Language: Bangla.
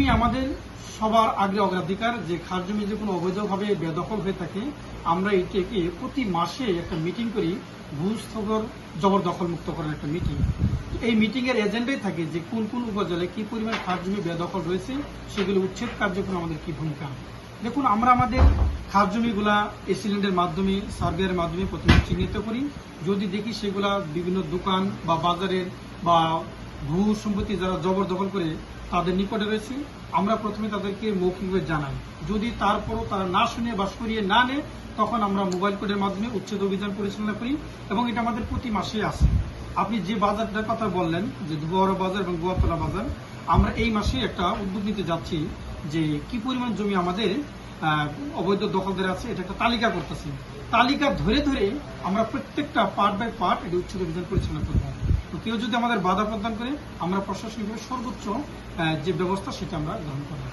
জমি আমাদের সবার আগে অগ্রাধিকার যে খাস জমি যে কোনো অবৈধভাবে বেদখল হয়ে থাকে, আমরা এটাকে প্রতি মাসে একটা মিটিং করি ঘুষ খবর জবরদখল মুক্ত করার একটা মিটিং এই মিটিং এর এজেন্ডাই থাকে যে কোন কোন উপজেলায় কি পরিমাণ খাস জমি বেদখল রয়েছে, সেগুলো উচ্ছেদ কার্যক্রম আমাদের কি ভূমিকা? দেখুন, আমরা আমাদের খাস জমিগুলা এসিলেন্টের মাধ্যমে সার্ভেয়ারের মাধ্যমে প্রথমে চিহ্নিত করি। যদি দেখি সেগুলা বিভিন্ন দোকান বা বাজারের বা ভূ সম্পত্তি যারা জবরদখল করে তাদের নিকটে রয়েছে। আমরা প্রথমে তাদেরকে মৌখিকভাবে জানাই। যদি তারপরও তারা না শুনে বা সরিয়ে না নেয়, তখন আমরা মোবাইল কোডের মাধ্যমে উচ্ছেদ অভিযান পরিচালনা করি এবং এটা আমাদের প্রতি মাসে আসে। আপনি যে বাজারটার কথা বললেন, যে দুয়ারা বাজার এবং গোয়াতলা বাজার, আমরা এই মাসে একটা উদ্যোগ নিতে যাচ্ছি যে কি পরিমাণ জমি আমাদের অবৈধ দখলদার আছে, এটা একটা তালিকা করতেছি। তালিকা ধরে ধরে আমরা প্রত্যেকটা পার্ট বাই পার্ট এটা উচ্ছেদ অভিযান পরিচালনা করব। তো কেউ যদি আমাদের বাধা প্রদান করে, আমরা প্রশাসনিকভাবে সর্বোচ্চ যে ব্যবস্থা সেটা আমরা গ্রহণ করব।